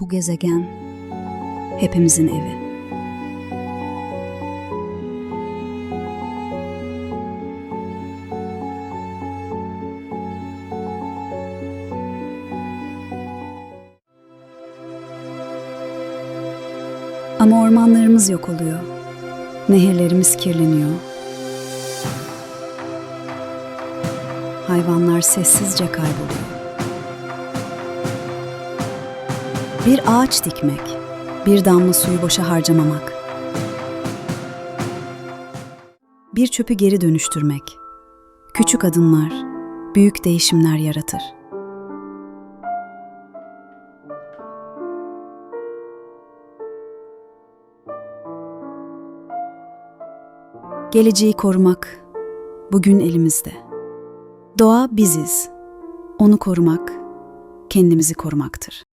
Bu gezegen hepimizin evi. Ama ormanlarımız yok oluyor. Nehirlerimiz kirleniyor. Hayvanlar sessizce kayboluyor. Bir ağaç dikmek, bir damla suyu boşa harcamamak. Bir çöpü geri dönüştürmek. Küçük adımlar büyük değişimler yaratır. Geleceği korumak bugün elimizde. Doğa biziz. Onu korumak kendimizi korumaktır.